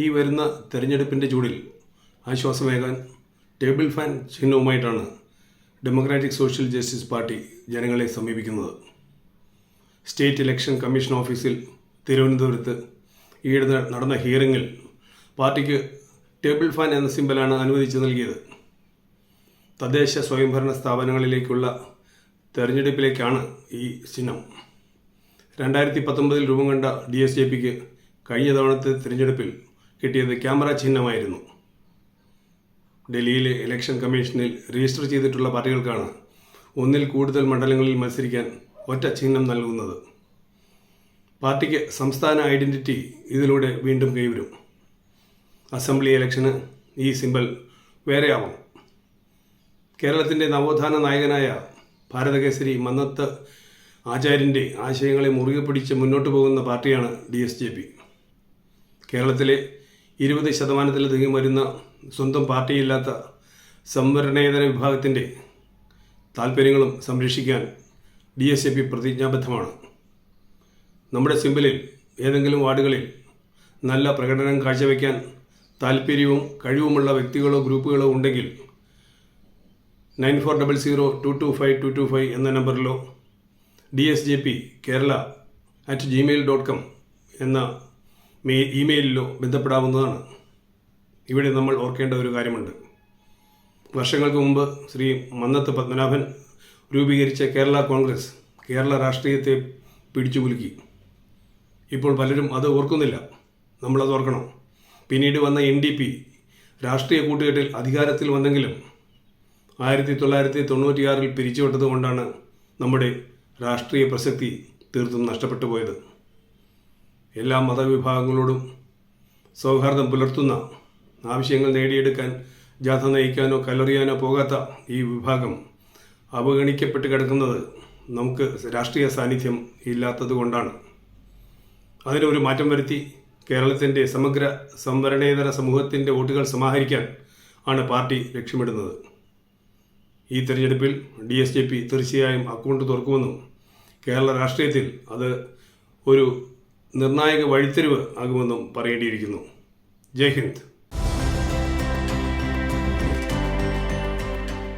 ഈ വരുന്ന തെരഞ്ഞെടുപ്പിന്റെ ചൂടിൽ ആശ്വാസമേകാൻ ടേബിൾ ഫാൻ ചിഹ്നവുമായിട്ടാണ് ഡെമോക്രാറ്റിക് സോഷ്യൽ ജസ്റ്റിസ് പാർട്ടി ജനങ്ങളെ സമീപിക്കുന്നത്. സ്റ്റേറ്റ് ഇലക്ഷൻ കമ്മീഷൻ ഓഫീസിൽ തിരുവനന്തപുരത്ത് ഈയിടെ നടന്ന ഹിയറിങ്ങിൽ പാർട്ടിക്ക് ടേബിൾ ഫാൻ എന്ന സിമ്പലാണ് അനുവദിച്ചു നൽകിയത്. തദ്ദേശ സ്വയംഭരണ സ്ഥാപനങ്ങളിലേക്കുള്ള തെരഞ്ഞെടുപ്പിലേക്കാണ് ഈ ചിഹ്നം. രണ്ടായിരത്തി പത്തൊമ്പതിൽ രൂപം കണ്ട ഡി എസ് ജെ പിക്ക് കഴിഞ്ഞ തവണത്തെ തിരഞ്ഞെടുപ്പിൽ കിട്ടിയത് ക്യാമറ ചിഹ്നമായിരുന്നു. ഡൽഹിയിലെ ഇലക്ഷൻ കമ്മീഷനിൽ രജിസ്റ്റർ ചെയ്തിട്ടുള്ള പാർട്ടികൾക്കാണ് ഒന്നിൽ കൂടുതൽ മണ്ഡലങ്ങളിൽ മത്സരിക്കാൻ ഒറ്റ ചിഹ്നം നൽകുന്നത്. പാർട്ടിക്ക് സംസ്ഥാന ഐഡന്റിറ്റി ഇതിലൂടെ വീണ്ടും കൈവരും. അസംബ്ലി ഇലക്ഷന് ഈ സിമ്പൽ വേറെയാവും. കേരളത്തിന്റെ നവോത്ഥാന നായകനായ ഭാരതകേസരി മന്നത്ത് ആചാര്യന്റെ ആശയങ്ങളെ മുറുകെ പിടിച്ച് മുന്നോട്ട് പോകുന്ന പാർട്ടിയാണ് ഡി എസ് ജെ പി. കേരളത്തിലെ ഇരുപത് ശതമാനത്തിലധികം വരുന്ന സ്വന്തം പാർട്ടിയില്ലാത്ത സംവരണേതര വിഭാഗത്തിന്റെ താല്പര്യങ്ങളും സംരക്ഷിക്കാൻ ഡി എസ് എ പി പ്രതിജ്ഞാബദ്ധമാണ്. നമ്മുടെ സിമ്പിളിൽ ഏതെങ്കിലും വാർഡുകളിൽ നല്ല പ്രകടനം കാഴ്ചവെക്കാൻ താല്പര്യവും കഴിവുമുള്ള വ്യക്തികളോ ഗ്രൂപ്പുകളോ ഉണ്ടെങ്കിൽ nine four double zero two two five two two five എന്ന നമ്പറിലോ D S J P Kerala at Gmail dot com എന്ന മെ ഇമെയിലിലോ ബന്ധപ്പെടാവുന്നതാണ്. ഇവിടെ നമ്മൾ ഓർക്കേണ്ട ഒരു കാര്യമുണ്ട്. വർഷങ്ങൾക്ക് മുമ്പ് ശ്രീ മന്നത്ത് പത്മനാഭൻ രൂപീകരിച്ച കേരള കോൺഗ്രസ് കേരള രാഷ്ട്രീയത്തെ പിടിച്ചു കുലുക്കി. ഇപ്പോൾ പലരും അത് ഓർക്കുന്നില്ല. നമ്മളത് ഓർക്കണം. പിന്നീട് വന്ന എൻ ഡി പി രാഷ്ട്രീയ കൂട്ടുകെട്ടിൽ അധികാരത്തിൽ വന്നെങ്കിലും ആയിരത്തി തൊള്ളായിരത്തി തൊണ്ണൂറ്റിയാറിൽ പിരിച്ചുവിട്ടത് കൊണ്ടാണ് നമ്മുടെ രാഷ്ട്രീയ പ്രസക്തി തീർത്തും നഷ്ടപ്പെട്ടു പോയത്. എല്ലാ മതവിഭാഗങ്ങളോടും സൗഹാർദ്ദം പുലർത്തുന്ന ആവശ്യങ്ങൾ നേടിയെടുക്കാൻ ജാഥ നയിക്കാനോ കല്ലെറിയാനോ പോകാത്ത ഈ വിഭാഗം അവഗണിക്കപ്പെട്ട് കിടക്കുന്നത് നമുക്ക് രാഷ്ട്രീയ സാന്നിധ്യം ഇല്ലാത്തത് കൊണ്ടാണ് അതിനൊരു മാറ്റം വരുത്തി കേരളത്തിന്റെ സമഗ്ര സംവരണേതര സമൂഹത്തിന്റെ വോട്ടുകൾ സമാഹരിക്കാൻ ആണ് പാർട്ടി ലക്ഷ്യമിടുന്നത്. ഈ തെരഞ്ഞെടുപ്പിൽ ഡി എസ് ജെ പി തീർച്ചയായും അക്കൗണ്ട് തുറക്കുമെന്നും കേരള രാഷ്ട്രീയത്തിൽ അത് ഒരു നിർണായക വഴിത്തിരിവ് ആകുമെന്നും പറയേണ്ടിയിരിക്കുന്നു. ജയ് ഹിന്ദ്.